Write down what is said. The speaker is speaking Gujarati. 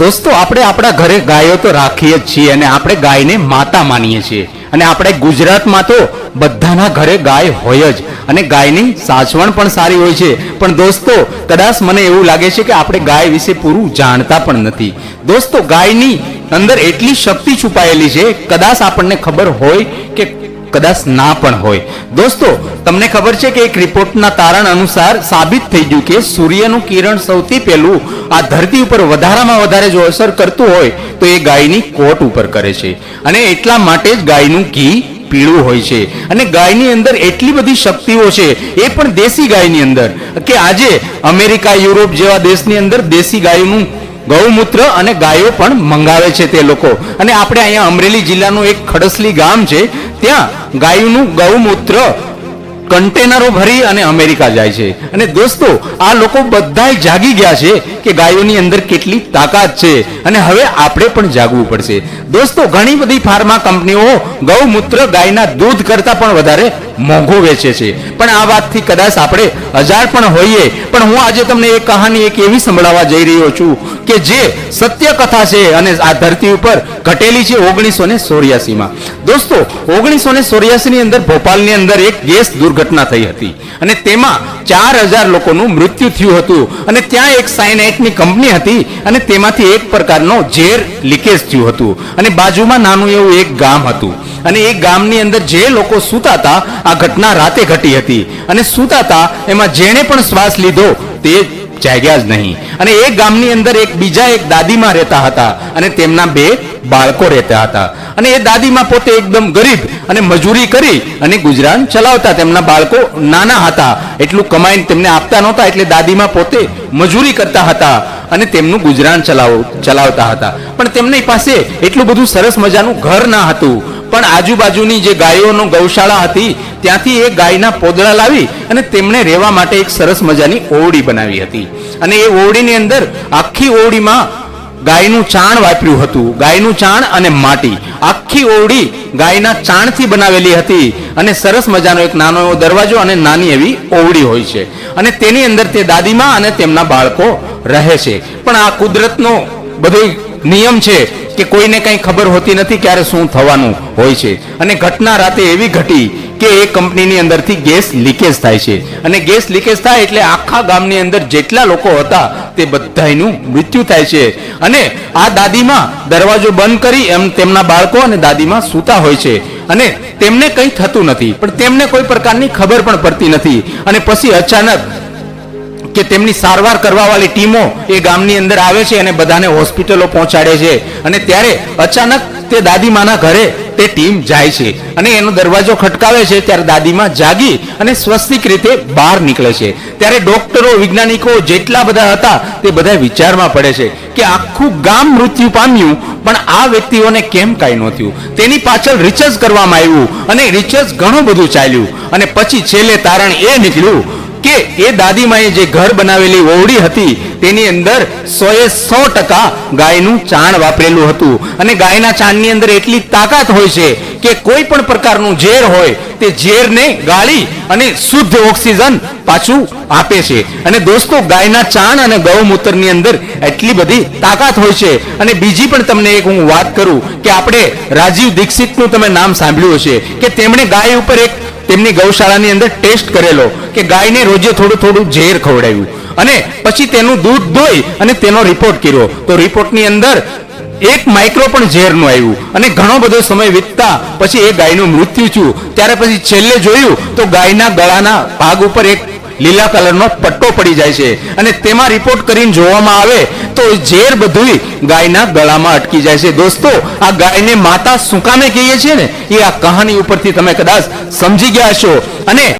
દોસ્તો, આપણે આપણા ઘરે ગાયો તો રાખીએ જ છીએ અને આપણે ગાયને માતા માનીએ છીએ. અને આપણે ગુજરાતમાં તો બધાના ઘરે ગાય હોય જ. અને ગાયની સાચવણ પણ સારી હોય છે. પણ દોસ્તો, કદાચ મને એવું લાગે છે કે આપણે ગાય વિશે પૂરું જાણતા પણ નથી. દોસ્તો, ગાયની અંદર એટલી શક્તિ છુપાયેલી છે, કદાચ આપણને ખબર હોય કે કદાચ ના પણ હોય. દોસ્તો, તમને ખબર છે કે એક રિપોર્ટના તારણ અનુસાર સાબિત થઈ ગયું કે સૂર્યનું કિરણ સૌથી પહેલું આ ધરતી ઉપર વધારામાં વધારે જો અસર કરતું હોય, તો એ ગાયની કોટ ઉપર કરે છે. અને એટલા માટે જ ગાયનું ઘી પીળું હોય છે. અને ગાયની અંદર એટલી બધી શક્તિઓ છે, એ પણ દેશી ગાયની અંદર. કે આજે અમેરિકા, યુરોપ જેવા દેશની અંદર દેશી ગાયનું ગૌમૂત્ર અને ગાયો પણ મંગાવે છે તે લોકો. અને આપણે અહીંયા અમરેલી જિલ્લાનું એક ખડસલી ગામ છે, ત્યાં ગાયનું ગૌમૂત્ર કન્ટેનરો ભરી અને અમેરિકા જાય છે. અને દોસ્તો, આ લોકો બધાય જાગી ગયા છે કે ગાયોની અંદર કેટલી તાકાત છે અને હવે આપણે પણ જાગવું પડશે. દોસ્તો, ઘણી બધી ફાર્મા કંપનીઓ ગૌમૂત્ર ગાયના દૂધ કરતાં પણ વધારે મોંઘું વેચે છે. પણ આ વાતથી કદાચ આપણે હજાર પણ હોઈએ. પણ હું આજે તમને એક કહાની એક એવી સંભળાવવા જઈ રહ્યો છું કે જે સત્ય કથા છે અને આ ધરતી ઉપર ઘટેલી છે ઓગણીસો ને ચોર્યાસીમાં. દોસ્તો, ઓગણીસો ને ચોર્યાસીની અંદર ભોપાલની અંદર એક ગેસ દુર્ઘટના થઈ હતી. અને તેમાં ચાર હજાર લોકોનું મૃત્યુ થયું હતું. અને ત્યાં એક સાયનાઇટની કંપની હતી અને તેમાંથી એક પ્રકારનો ઝેર લીકેજ થયું હતું. અને બાજુમાં નાનું એવું એક ગામ હતું. અને એ ગામની અંદર જે લોકો સૂતા હતા, આ ઘટના રાતે ઘટી હતી. અને સૂતા હતા, એમાં જેણે પણ શ્વાસ લીધો, તે જાગ્યા જ નહીં. અને એ ગામની અંદર એક બીજા એક દાદીમાં રહેતા હતા અને તેમના બે બાળકો રહેતા હતા. અને એ દાદીમાં પોતે એકદમ ગરીબ અને મજૂરી કરી અને ગુજરાન ચલાવતા. તેમના બાળકો નાના હતા, એટલું કમાઈને તેમને આપતા નહોતા, એટલે દાદીમાં પોતે મજૂરી કરતા હતા અને તેમનું ગુજરાન ચલાવ, ચલાવતા હતા. પણ તેમની પાસે એટલું બધું સરસ મજાનું ઘર ના હતું. પણ આજુબાજુની જે ગાયોનો ગૌશાળા હતી, ત્યાંથી એ ગાયના પોદળા લાવી અને તેમણે રહેવા માટે એક સરસ મજાની ઓવડી બનાવી હતી. અને એ ઓવડીની અંદર આખી ઓવડીમાં ગાયનું ચાણ વાપર્યું હતું. ગાયનું ચાણ અને માટી. આખી ઓવડી ગાયના ચાણથી બનાવેલી હતી અને સરસ મજાનો એક નાનો એવો દરવાજો અને નાની એવી ઓવડી હોય છે. અને તેની અંદર તે દાદીમાં અને તેમના બાળકો રહે છે. પણ આ કુદરતનો બધો નિયમ છે કે કોઈને કંઈ ખબર હોતી નથી ક્યારે શું થવાનું હોય છે. અને ઘટના રાતે એવી ઘટી કે એ કંપનીની અંદરથી ગેસ લીકેજ થાય છે. અને ગેસ લીકેજ થાય એટલે આખા ગામની અંદર જેટલા લોકો હતા તે બધાયનું મૃત્યુ થાય છે. અને આ દાદીમાં દરવાજો બંધ કરી એમ તેમના બાળકો અને દાદીમાં સૂતા હોય છે. અને તેમને કંઈ થતું નથી. પણ તેમને કોઈ પ્રકારની ખબર પણ પડતી નથી. અને પછી અચાનક કે તેમની સારવાર કરવાવાળી ટીમો એ ગામની અંદર આવે છે અને બધાને હોસ્પિટલો પહોંચાડે છે. અને ત્યારે અચાનક તે દાદીમાના ઘરે તે ટીમ જાય છે અને એનો દરવાજો ખટકાવે છે, ત્યારે દાદીમાં જાગી અને સ્વસ્તિક રીતે બહાર નીકળે છે. ત્યારે ડોક્ટરો, વૈજ્ઞાનિકો જેટલા બધા હતા તે બધા વિચારમાં પડે છે કે આખું ગામ મૃત્યુ પામ્યું, પણ આ વ્યક્તિઓને કેમ કાંઈ નહોતું તેની પાછળ રિસર્ચ કરવામાં આવ્યું અને રિસર્ચ ઘણું બધું ચાલ્યું. અને પછી છેલ્લે તારણ એ નીકળ્યું કે એ દાદીમાએ જે ઘર બનાવેલી ઓવડી હતી, તેની અંદર સોએ સો ટકા ગાયનું ચાણ વાપરેલું હતું. અને ગાયના ચાણની અંદર એટલી તાકાત હોય છે કે કોઈ પણ પ્રકારનું ઝેર હોય, તે ઝેરને ગાળી અને શુદ્ધ ઓક્સિજન પાછું આપે છે. અને દોસ્તો, ગાયના ચાણ અને ગૌમૂત્રની અંદર એટલી બધી તાકાત હોય છે. અને બીજી પણ તમને એક હું વાત કરું કે આપણે રાજીવ દીક્ષિતનું તમે નામ સાંભળ્યું હશે કે તેમણે ગાય ઉપર એક તેમની ગૌશાળાની અંદર ટેસ્ટ કરેલો કે ગાયને રોજે થોડું થોડું ઝેર ખવડાવ્યું. અને પછી તેનું દૂધ ધોઈ અને તેનો રિપોર્ટ કર્યો. તો રિપોર્ટની અંદર એક માઇક્રો પણ ઝેરનું આવ્યું. અને ઘણો બધો સમય વીતતા પછી એ ગાયનું મૃત્યુ થયું. ત્યારે પછી છેલ્લે જોયું તો ગાયના ગળાના ભાગ ઉપર એક લીલા કલરનો પટ્ટો પડી જાય છે. અને તેમાં રિપોર્ટ કરીને જોવામાં આવે તો ઝેર બધું ગાયના ગળામાં અટકી જાય છે. દોસ્તો, આ ગાયને માતા શું કામે કહીએ છીએ ને, એ આ કહાની ઉપરથી તમે કદાચ સમજી ગયા છો અને